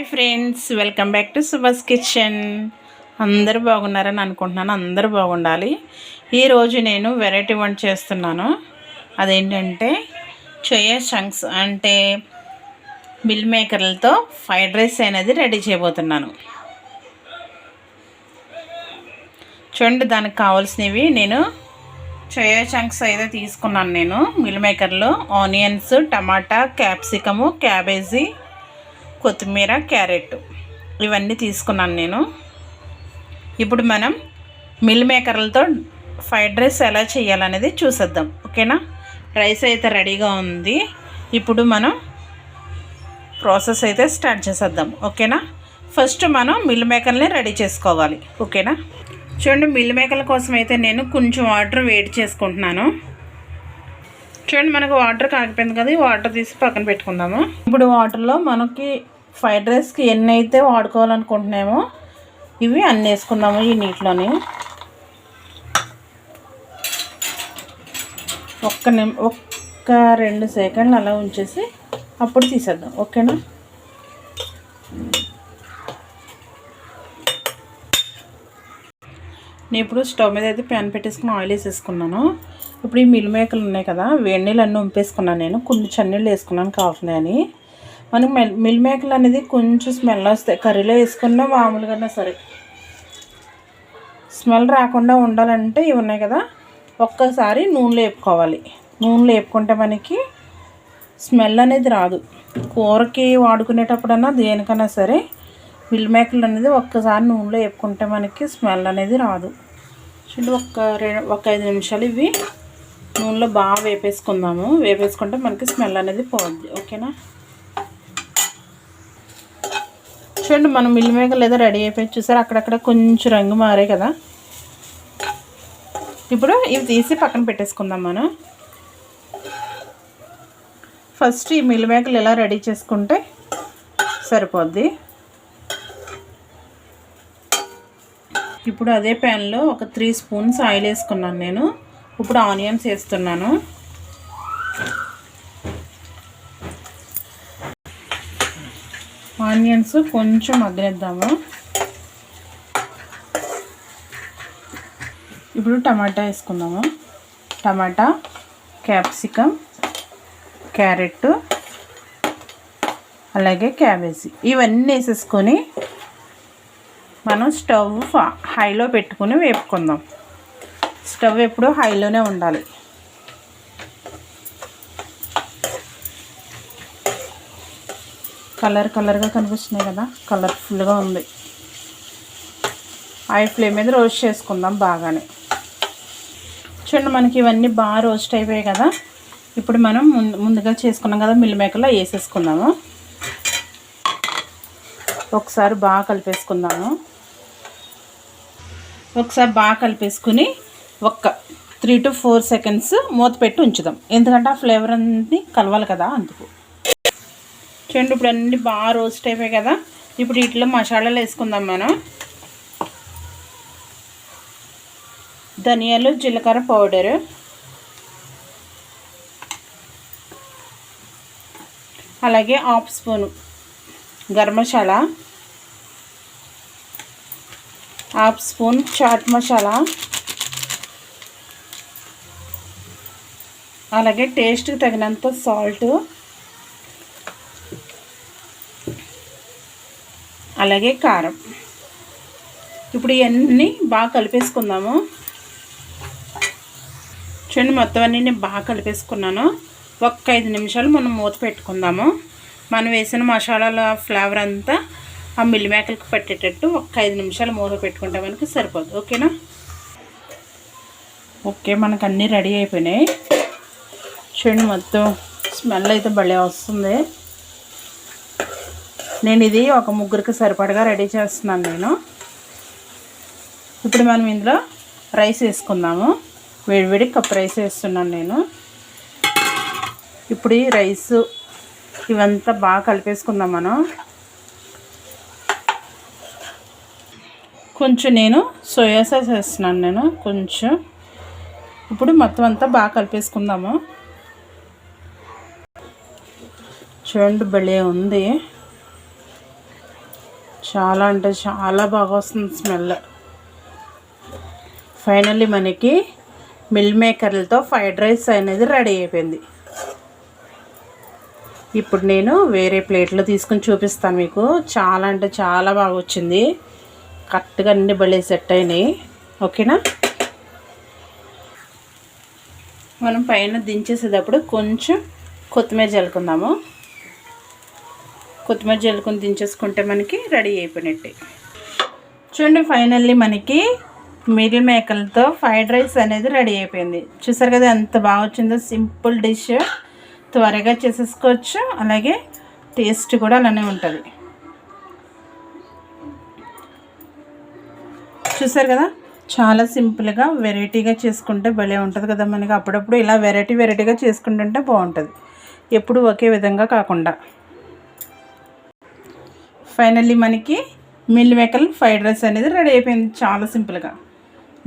Hi friends welcome back to Subhash kitchen. అందరూ బాగున్నారని అనుకుంటున్నాను అందరూ బాగుండాలి. ఈరోజు నేను వెరైటీ వంట చేస్తున్నాను. అదేంటంటే చొయ్య చంక్స్ అంటే మిల్ మేకర్లతో ఫ్రైడ్ రైస్ అనేది రెడీ చేయబోతున్నాను. చూడండి దానికి కావాల్సినవి నేను చొయ్య చంక్స్ అయితే తీసుకున్నాను నేను. మిల్ మేకర్లో ఆనియన్స్ టమాటా క్యాప్సికము క్యాబేజీ కొత్తిమీర క్యారెట్ ఇవన్నీ తీసుకున్నాను నేను. ఇప్పుడు మనం మిల్ మేకర్లతో ఫ్రైడ్ రైస్ ఎలా చేయాలనేది చూసేద్దాం. ఓకేనా? రైస్ అయితే రెడీగా ఉంది. ఇప్పుడు మనం ప్రాసెస్ అయితే స్టార్ట్ చేసేద్దాం. ఓకేనా? ఫస్ట్ మనం మిల్ మేకర్ని రెడీ చేసుకోవాలి. ఓకేనా? చూడండి మిల్ మేకర్ల కోసం అయితే నేను కొంచెం వాటర్ వేడి చేసుకుంటున్నాను. చూడండి మనకు వాటర్ కాగిపోయింది కదా ఈ వాటర్ తీసి పక్కన పెట్టుకుందాము. ఇప్పుడు వాటర్లో మనకి ఫ్రైడ్ రైస్కి ఎన్ని అయితే వాడుకోవాలనుకుంటున్నామో ఇవి అన్నీ వేసుకుందాము ఈ నీటిలోని. ఒక్క నిమి ఒక్క రెండు సెకండ్లు అలా ఉంచేసి అప్పుడు తీసేద్దాం ఓకేనా? నేను ఇప్పుడు స్టవ్ మీద అయితే ప్యాన్ పెట్టేసుకుని ఆయిల్ వేసేసుకున్నాను. ఇప్పుడు ఈ మిల్ మేకలు ఉన్నాయి కదా వేడి నీళ్ళు అన్నీ ఉంపేసుకున్నాను నేను. కొన్ని చన్నీళ్ళు వేసుకున్నాను కాఫీని మనకి మిల్ మిల్ మేకలు అనేది కొంచెం స్మెల్ వస్తాయి. కర్రీలో వేసుకున్నా మామూలుగానే సరే. స్మెల్ రాకుండా ఉండాలంటే ఇవి ఉన్నాయి కదా ఒక్కసారి నూనెలో వేపుకోవాలి నూనెలో వేపుకుంటే మనకి స్మెల్ అనేది రాదు. కూరకి వాడుకునేటప్పుడన్నా దేనికైనా సరే మిల్ మేకలు అనేది ఒక్కసారి నూనెలో వేపుకుంటే మనకి స్మెల్ అనేది రాదు. చూడండి ఒక్క రెండు ఒక ఐదు నిమిషాలు ఇవి నూనెలో బాగా వేపేసుకుందాము. వేపేసుకుంటే మనకి స్మెల్ అనేది పోద్ది. ఓకేనా? చూడండి మనం మిల్ మేకలు ఏదో రెడీ అయిపోయి చూసారు? అక్కడక్కడ కొంచెం రంగు మారే కదా. ఇప్పుడు ఇవి తీసి పక్కన పెట్టేసుకుందాం మనం. ఫస్ట్ ఈ మిల్ మేకలు ఎలా రెడీ చేసుకుంటే సరిపోద్ది. ఇప్పుడు అదే ప్యాన్లో ఒక త్రీ స్పూన్స్ ఆయిల్ వేసుకున్నాను నేను. ఇప్పుడు ఆనియన్స్ వేస్తున్నాను. ఆనియన్స్ కొంచెం మగ్గనిద్దాము ఇప్పుడు టమాటా వేసుకుందాము. టమాటా క్యాప్సికమ్ క్యారెట్ అలాగే క్యాబేజీ. ఇవన్నీ వేసేసుకొని మనం స్టవ్ హైలో పెట్టుకుని వేపుకుందాం. స్టవ్ ఎప్పుడూ హైలోనే ఉండాలి. కలర్ కలర్గా కనిపిస్తున్నాయి కదా కలర్ఫుల్గా ఉంది. హై ఫ్లేమ్ మీద రోస్ట్ చేసుకుందాం బాగానే. చూడండి మనకి ఇవన్నీ బాగా రోస్ట్ అయిపోయాయి కదా. ఇప్పుడు మనం ముందు ముందుగా చేసుకున్నాం కదా మిల్ మేకర్లో వేసేసుకుందాము. ఒకసారి బాగా కలిపేసుకుందాము. ఒకసారి బాగా కలిపేసుకుని ఒక్క త్రీ టు ఫోర్ సెకండ్స్ మూత పెట్టి ఉంచుదాం. ఎందుకంటే ఆ ఫ్లేవర్ అన్నీ కలవాలి కదా అందుకు. చూడండి ఇప్పుడు అన్నీ బాగా రోస్ట్ అయిపోయాయి కదా. ఇప్పుడు వీటిలో మసాలాలు వేసుకుందాం మనం. ధనియాలు జీలకర్ర పౌడరు. అలాగే half spoon garam masala. Half spoon chaat masala. అలాగే టేస్ట్కి తగినంత సాల్ట్ అలాగే కారం. ఇప్పుడు ఇవన్నీ బాగా కలిపేసుకుందాము. చూడండి మొత్తం అన్నీ నేను బాగా కలిపేసుకున్నాను. ఒక్క ఐదు నిమిషాలు మనం మూత పెట్టుకుందాము. మనం వేసిన మసాలాల ఫ్లేవర్ అంతా ఆ మిల్లిమేకలకు పట్టేటట్టు ఒక్క ఐదు నిమిషాలు మూత పెట్టుకుంటే మనకి సరిపోదు. ఓకేనా? ఓకే మనకు అన్నీ రెడీ అయిపోయినాయి. చూడండి మొత్తం స్మెల్ అయితే భలే వస్తుంది. నేను ఇది ఒక ముగ్గురికి సరిపడగా రెడీ చేస్తున్నాను నేను. ఇప్పుడు మనం ఇందులో రైస్ వేసుకుందాము. వేడివేడి కప్ రైస్ వేస్తున్నాను నేను. ఇప్పుడు ఈ రైస్ ఇవంతా బాగా కలిపేసుకుందాం మనం. కొంచెం నేను సోయా సాస్ వేస్తున్నాను నేను కొంచెం. ఇప్పుడు మొత్తం అంతా బాగా కలిపేసుకుందాము. చూడండి భలే ఉంది. చాలా అంటే చాలా బాగా వస్తుంది స్మెల్. ఫైనల్లీ మనకి మిల్ మేకర్లతో ఫ్రైడ్ రైస్ అనేది రెడీ అయిపోయింది. ఇప్పుడు నేను వేరే ప్లేట్లో తీసుకుని చూపిస్తాను మీకు. చాలా అంటే చాలా బాగా వచ్చింది. కరెక్ట్గా అన్ని భలే సెట్ అయినాయి. ఓకేనా? మనం పైన దించేసేటప్పుడు కొంచెం కొత్తిమీర చల్లుకుందాము. కొత్తిమీర జల్లుకొని దించేసుకుంటే మనకి రెడీ అయిపోయినట్టే. చూడండి ఫైనల్లీ మనకి మిడిల్ మేకలతో ఫ్రైడ్ రైస్ అనేది రెడీ అయిపోయింది. చూసారు కదా ఎంత బాగా వచ్చిందో? Simple dish. త్వరగా చేసేసుకోవచ్చు. అలాగే టేస్ట్ కూడా అలానే ఉంటుంది. చూసారు కదా? చాలా సింపుల్గా వెరైటీగా చేసుకుంటే భలే ఉంటుంది కదా మనకి. అప్పుడప్పుడు ఇలా వెరైటీ వెరైటీగా చేసుకుంటుంటే బాగుంటుంది. ఎప్పుడు ఒకే విధంగా కాకుండా. ఫైనల్లీ మనకి మిల్ మేకల్ ఫ్రైడ్ రైస్ అనేది రెడీ అయిపోయింది. చాలా సింపుల్గా.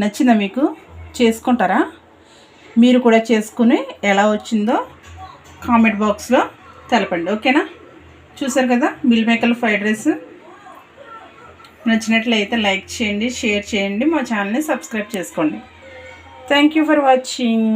నచ్చిందా మీకు? చేసుకుంటారా? మీరు కూడా చేసుకుని ఎలా వచ్చిందో కామెంట్ బాక్స్లో తెలపండి. ఓకేనా? చూసారు కదా మిల్ మేకల్ ఫ్రైడ్ రైస్. నచ్చినట్లయితే లైక్ చేయండి షేర్ చేయండి మా ఛానల్ని సబ్స్క్రైబ్ చేసుకోండి. Thank you for watching.